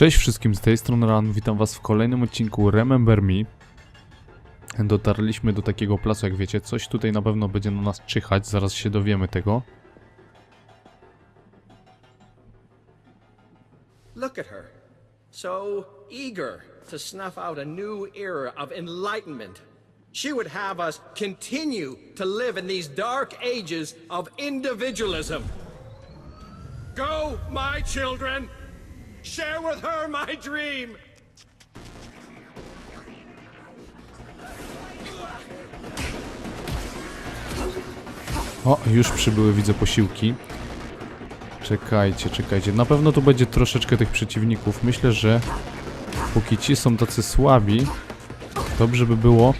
Cześć wszystkim, z tej strony Ran, witam was w kolejnym odcinku Remember Me. Dotarliśmy do takiego placu, jak wiecie, coś tutaj na pewno będzie na nas czyhać, zaraz się dowiemy tego. Look at her. So eager to snuff out a new era of enlightenment. She would have us continue to live in these dark ages of individualism. Go, my children! Share with her my dream! O, już przybyły, widzę posiłki. Czekajcie, czekajcie, na pewno tu będzie troszeczkę tych przeciwników. Myślę, że póki ci są tacy słabi, dobrze by było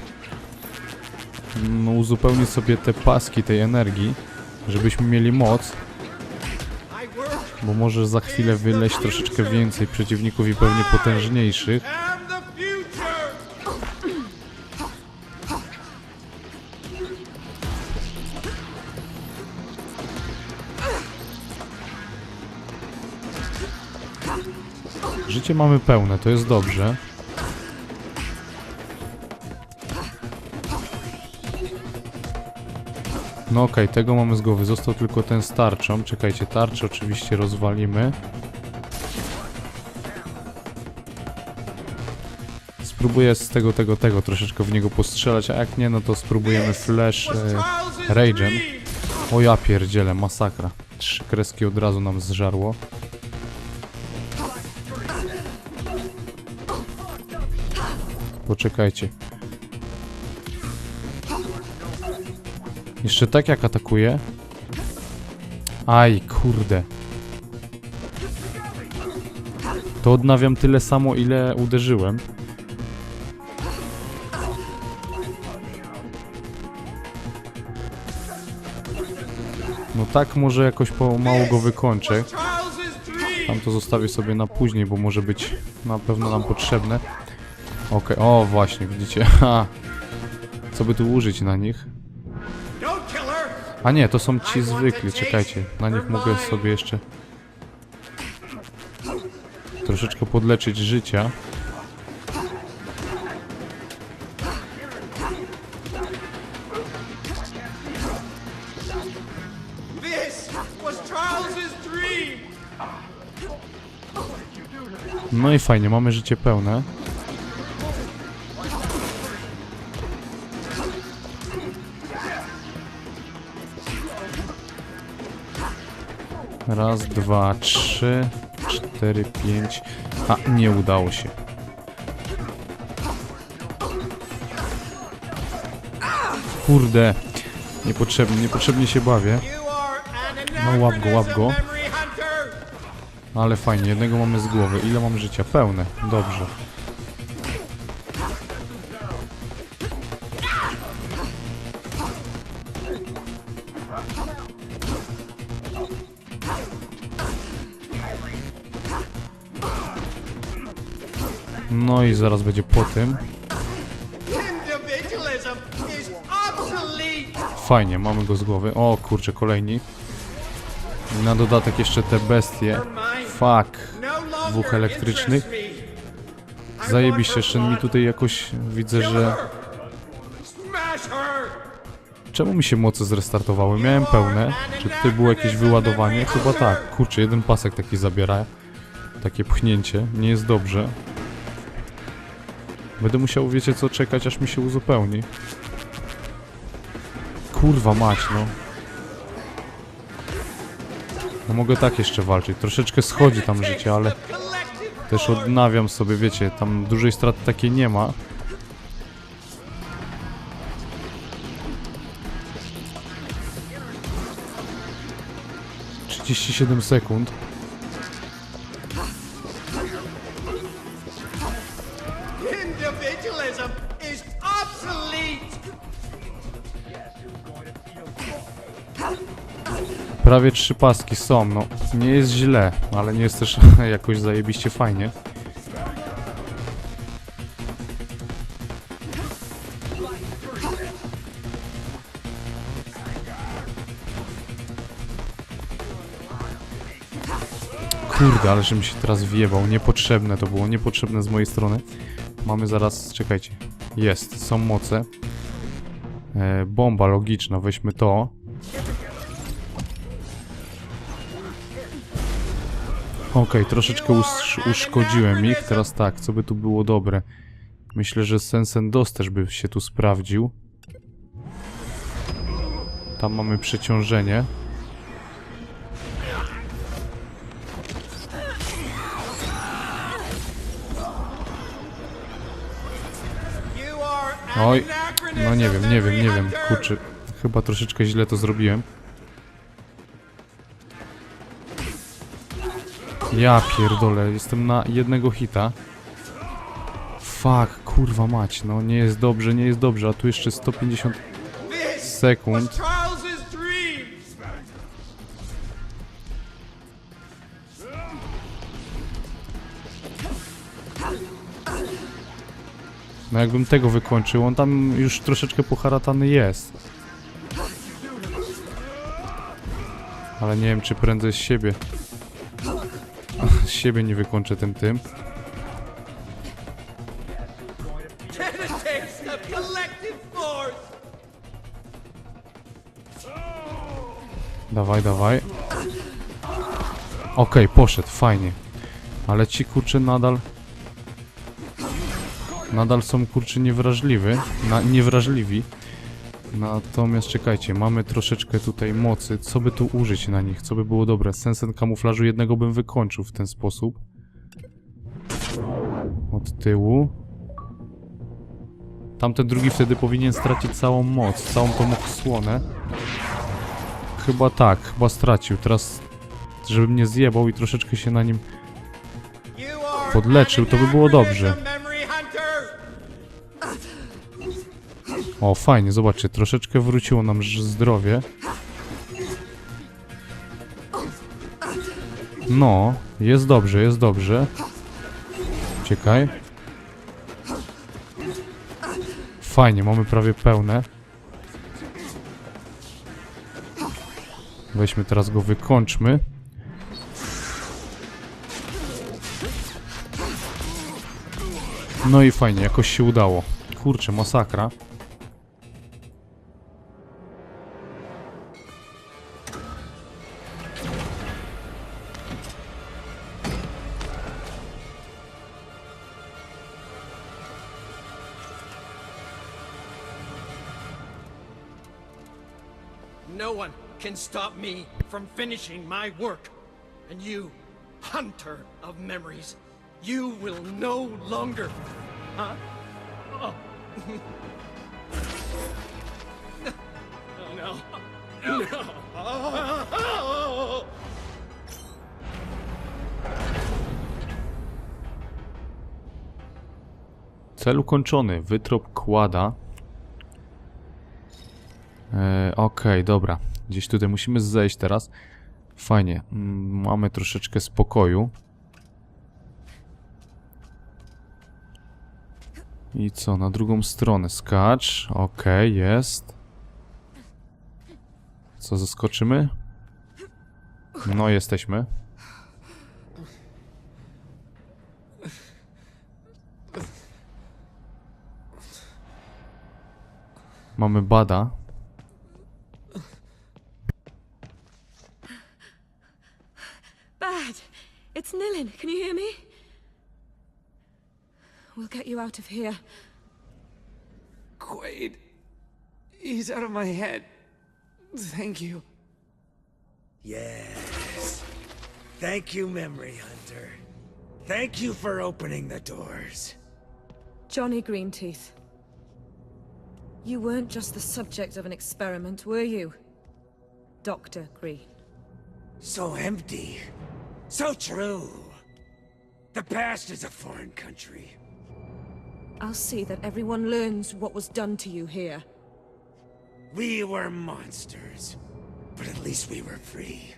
no, uzupełnić sobie te paski tej energii, żebyśmy mieli moc. Bo może za chwilę wyleść troszeczkę więcej przeciwników i pewnie potężniejszych. Życie mamy pełne, to jest dobrze. No okej, tego mamy z głowy. Został tylko ten z tarczą. Czekajcie, tarczę oczywiście rozwalimy. Spróbuję z tego, tego, tego troszeczkę w niego postrzelać, a jak nie, no to spróbujemy flash e, Rage'em. O ja pierdzielę, masakra. Trzy kreski od razu nam zżarło. Poczekajcie. Jeszcze tak jak atakuje. Aj, kurde. To odnawiam tyle samo, ile uderzyłem. No tak może jakoś pomału go wykończę. Tam to zostawię sobie na później, bo może być na pewno nam potrzebne. Okej, o właśnie, widzicie. Ha. Co by tu użyć na nich? A nie, to są ci zwykli, czekajcie. Na nich mogę sobie jeszcze troszeczkę podleczyć życia. No i fajnie, mamy życie pełne. Raz, dwa, trzy, cztery, pięć. A, nie udało się. Kurde. Niepotrzebnie, niepotrzebnie się bawię. No, łap go, łap go. Ale fajnie, jednego mamy z głowy. Ile mam życia? Pełne. Dobrze. No i zaraz będzie po tym. Fajnie, mamy go z głowy. O kurczę, kolejni. Na dodatek jeszcze te bestie. Fuck. Dwóch elektrycznych. Zajebiście, jeszcze mi tutaj jakoś widzę, że... Czemu mi się moce zrestartowały? Miałem pełne. Czy tutaj było jakieś wyładowanie? Chyba tak. Kurczę, jeden pasek taki zabiera. Takie pchnięcie. Nie jest dobrze. Będę musiał, wiecie co, czekać aż mi się uzupełni. Kurwa mać, no. No mogę tak jeszcze walczyć. Troszeczkę schodzi tam życie, ale też odnawiam sobie, wiecie, tam dużej straty takiej nie ma. Trzydzieści siedem sekund. Prawie trzy paski są, no nie jest źle, ale nie jest też jakoś zajebiście fajnie. Kurde, ale żebym się teraz wjebał. Niepotrzebne to było, niepotrzebne z mojej strony. Mamy zaraz, czekajcie. Jest, są moce. E, bomba logiczna, weźmy to. Okej, troszeczkę us uszkodziłem ich. Teraz tak, co by tu było dobre? Myślę, że Sensendos też by się tu sprawdził. Tam mamy przeciążenie. Oj, no nie wiem, nie wiem, nie wiem, kurczę, chyba troszeczkę źle to zrobiłem. Ja pierdolę, jestem na jednego hita. Fuck, kurwa mać, no nie jest dobrze, nie jest dobrze, a tu jeszcze 150 sekund. No jakbym tego wykończył, on tam już troszeczkę poharatany jest. Ale nie wiem, czy prędzej z siebie. Z siebie nie wykończę tym tym. Dawaj, dawaj. Okej, poszedł, fajnie. Ale ci kurcze nadal... Nadal są kurczy niewrażliwy, na, niewrażliwi. Natomiast czekajcie, mamy troszeczkę tutaj mocy. Co by tu użyć na nich? Co by było dobre? Sensen kamuflażu jednego bym wykończył w ten sposób. Od tyłu. Tamten drugi wtedy powinien stracić całą moc, całą tą osłonę. Chyba tak, chyba stracił. Teraz, żebym nie zjebał i troszeczkę się na nim... Podleczył, to by było dobrze. O, fajnie, zobaczcie, troszeczkę wróciło nam zdrowie. No, jest dobrze, jest dobrze. Czekaj. Fajnie, mamy prawie pełne. Weźmy teraz go, wykończmy. No i fajnie, jakoś się udało. Kurczę, masakra. Can stop me from finishing my work. And you, hunter of memories, you will no longer. Huh? Oh. oh no. No. Oh. Cel ukończony. Wytrop kłada. E, Okej, dobra. Gdzieś tutaj musimy zejść teraz. Fajnie. Mm, Mamy troszeczkę spokoju. I co? Na drugą stronę skacz. Okej, jest. Co, zaskoczymy? No, jesteśmy. Mamy bada. Out of here. Quaid. He's out of my head. Thank you. Yes. Thank you, Memory Hunter. Thank you for opening the doors. Johnny Greenteeth. You weren't just the subject of an experiment, were you? Dr. Green. So empty. So true. The past is a foreign country. I'll see that everyone learns what was done to you here. We were monsters, but at least we were free.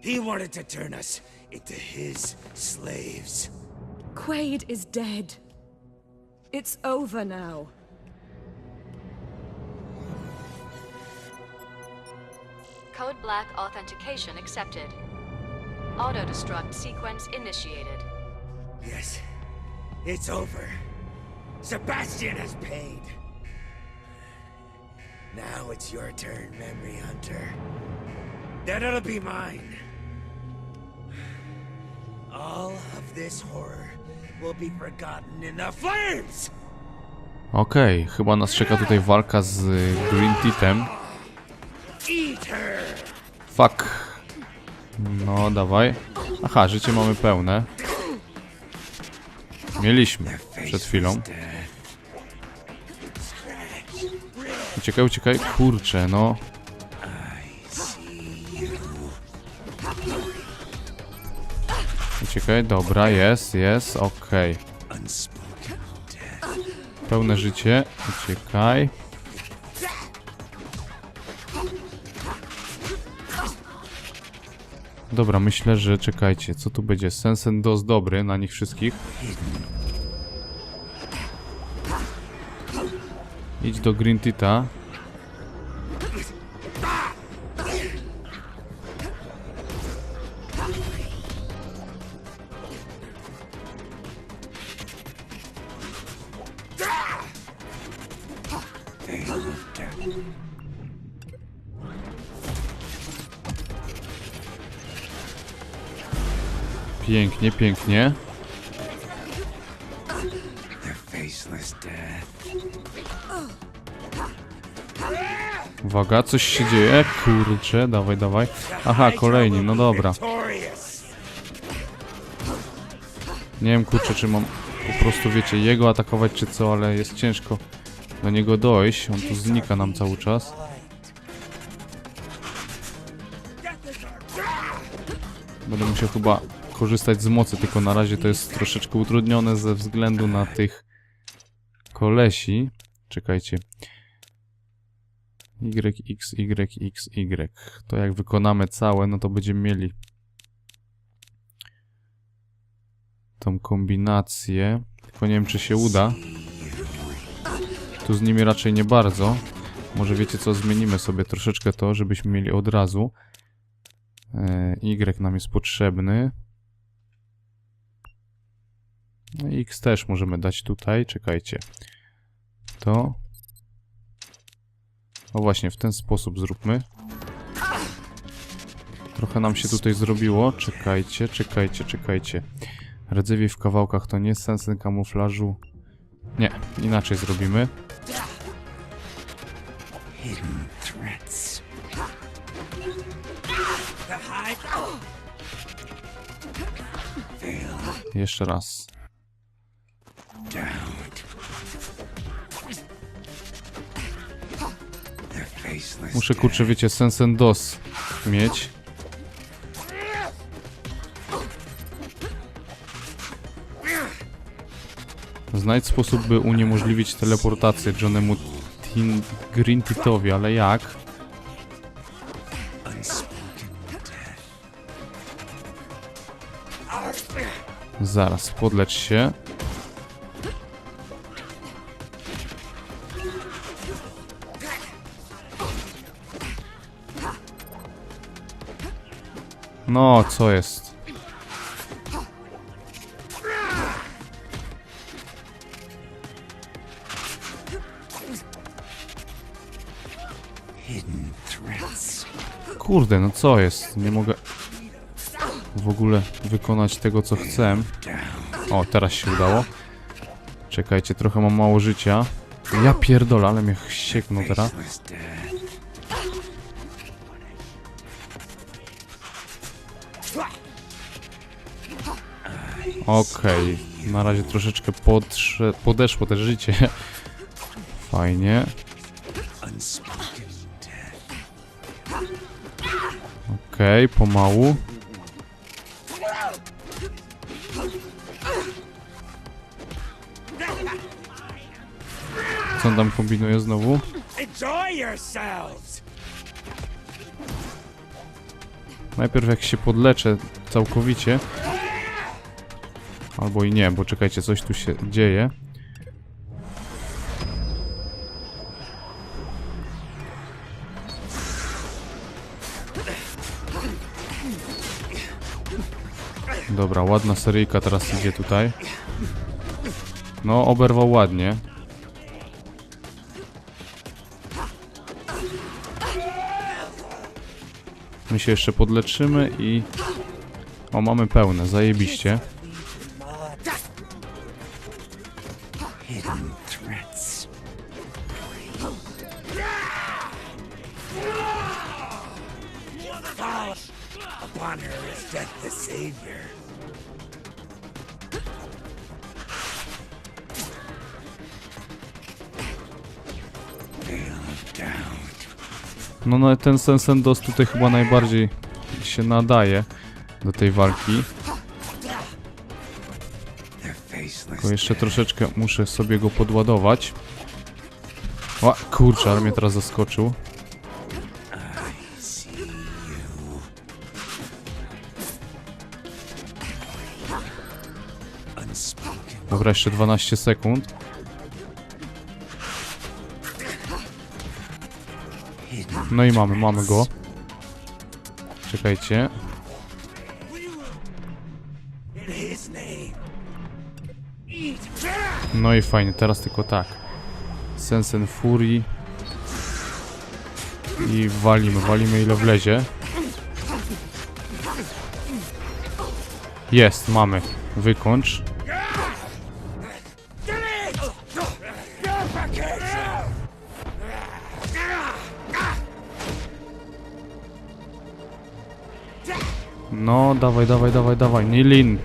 He wanted to turn us into his slaves. Quaid is dead. It's over now. Code Black authentication accepted. Auto-destruct sequence initiated. Yes, it's over. Sebastian has paid. Now it's your turn, Memory Hunter. Then it'll be mine. All of this horror will be forgotten in the flames! Okej, chyba nas czeka tutaj walka z y, Green Titem. Fuck. No, dawaj. Aha, życie mamy pełne. Mieliśmy przed chwilą. Uciekaj, uciekaj. Kurczę, no. Uciekaj, dobra, jest, jest, okej. Unspoken Pełne życie, uciekaj. Dobra, myślę, że czekajcie, co tu będzie? Sensen dos dobry na nich wszystkich. Idź do Green Tita. Pięknie, pięknie. Uwaga, coś się dzieje. Kurczę, dawaj, dawaj. Aha, kolejni, no dobra. Nie wiem, kurczę, czy mam po prostu, wiecie, jego atakować, czy co, ale jest ciężko do niego dojść. On tu znika nam cały czas. Będę musiał chyba korzystać z mocy, tylko na razie to jest troszeczkę utrudnione ze względu na tych kolesi. Czekajcie. Y, X, Y, X, Y. To jak wykonamy całe, no to będziemy mieli tą kombinację. Tylko nie wiem, czy się uda. Tu z nimi raczej nie bardzo. Może wiecie co, zmienimy sobie troszeczkę to, żebyśmy mieli od razu. E, Y nam jest potrzebny. I X też możemy dać tutaj. Czekajcie. To. O właśnie, w ten sposób zróbmy. Trochę nam się tutaj zrobiło. Czekajcie, czekajcie, czekajcie. Rdzewie w kawałkach to nie jest sensem kamuflażu. Nie, inaczej zrobimy. Jeszcze raz. Muszę kurczę, wiecie, sensen dos mieć. Znajdź sposób, by uniemożliwić teleportację Johnemu Tin Green Titowi, ale jak? Zaraz, podlecz się. No, co jest? Kurde, no co jest? Nie mogę w ogóle wykonać tego, co chcę. O, teraz się udało. Czekajcie, trochę mam mało życia. Ja pierdolę, ale mnie sieknął teraz. Okej, na razie troszeczkę podsze, podeszło te życie. Fajnie. Okej, pomału. Co on tam kombinuje znowu? Najpierw jak się podleczę całkowicie. Albo i nie, bo czekajcie, coś tu się dzieje. Dobra, ładna seryjka teraz idzie tutaj. No, oberwał ładnie. My się jeszcze podleczymy i... O, mamy pełne, zajebiście. Ten Sensendos tutaj chyba najbardziej się nadaje do tej walki. Tylko jeszcze troszeczkę muszę sobie go podładować. O, kurczę, ale mnie teraz zaskoczył. Dobra, jeszcze 12 sekund. No i mamy, mamy go. Czekajcie. No i fajnie, teraz tylko tak. Sensen Fury. I walimy, walimy ile wlezie. Jest, mamy. Wykończ. No, dawaj, dawaj, dawaj, dawaj. Nilin.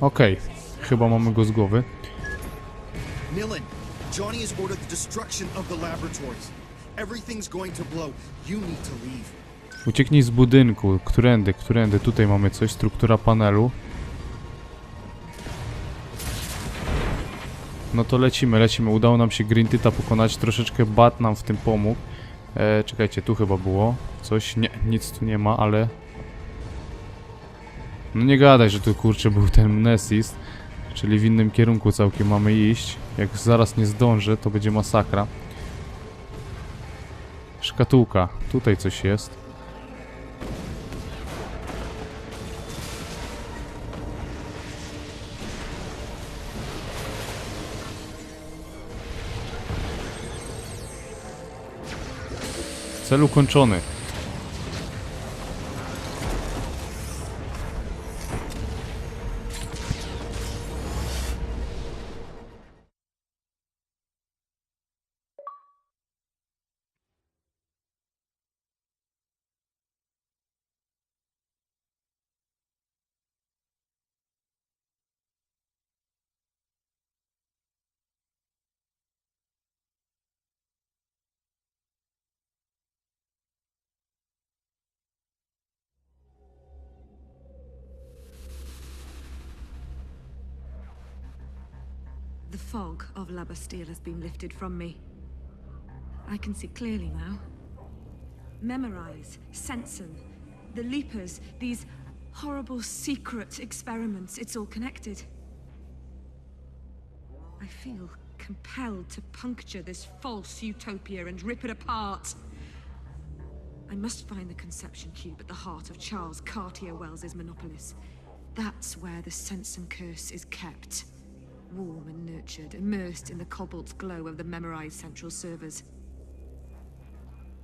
Okej, chyba mamy go z głowy. Millen, Johnny has ordered the destruction of the laboratories. Everything's going to blow. You need to leave. Ucieknij z budynku. Którędy, którędy? Tutaj mamy coś. Struktura panelu. No to lecimy, lecimy. Udało nam się Grintita pokonać. Troszeczkę Bat nam w tym pomógł. E, czekajcie, tu chyba było coś. Nie, nic tu nie ma, ale... No nie gadaj, że tu kurczę był ten Mnesis. Czyli w innym kierunku całkiem mamy iść. Jak zaraz nie zdążę, to będzie masakra. Szkatułka. Tutaj coś jest. Cel ukończony. The fog of La Bastille has been lifted from me. I can see clearly now. Memorize, Sensen, the Leapers, these horrible secret experiments, it's all connected. I feel compelled to puncture this false utopia and rip it apart. I must find the conception cube at the heart of Charles Cartier Wells's Monopolis. That's where the sense and curse is kept. Warm and nurtured, immersed in the cobalt glow of the memorized central servers.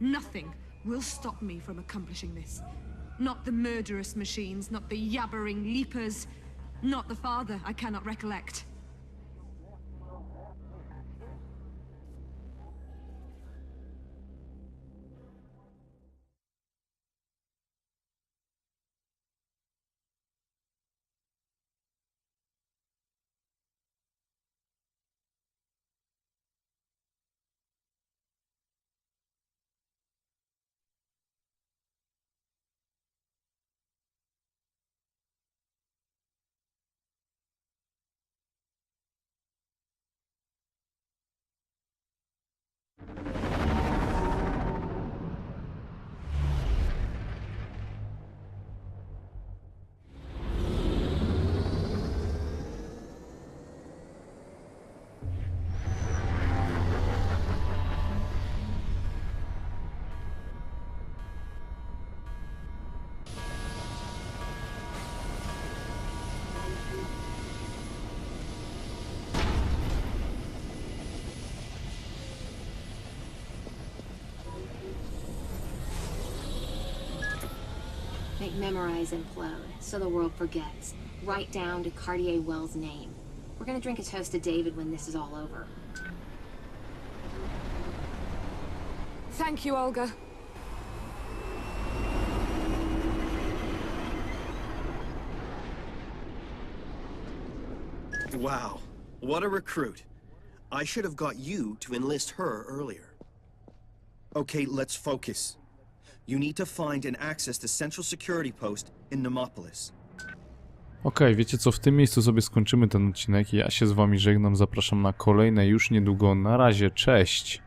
Nothing will stop me from accomplishing this. Not the murderous machines, not the yabbering leapers, not the father I cannot recollect. Memorize and implode, so the world forgets. Write down to Cartier Wells' name. We're gonna drink a toast to David when this is all over. Thank you, Olga. Wow, what a recruit. I should have got you to enlist her earlier. Okay, let's focus. You need to find and access the Central Security Post in Nemopolis. Okej, wiecie co, w tym miejscu sobie skończymy ten odcinek. Ja się z wami żegnam, zapraszam na kolejne już niedługo. Na razie, cześć!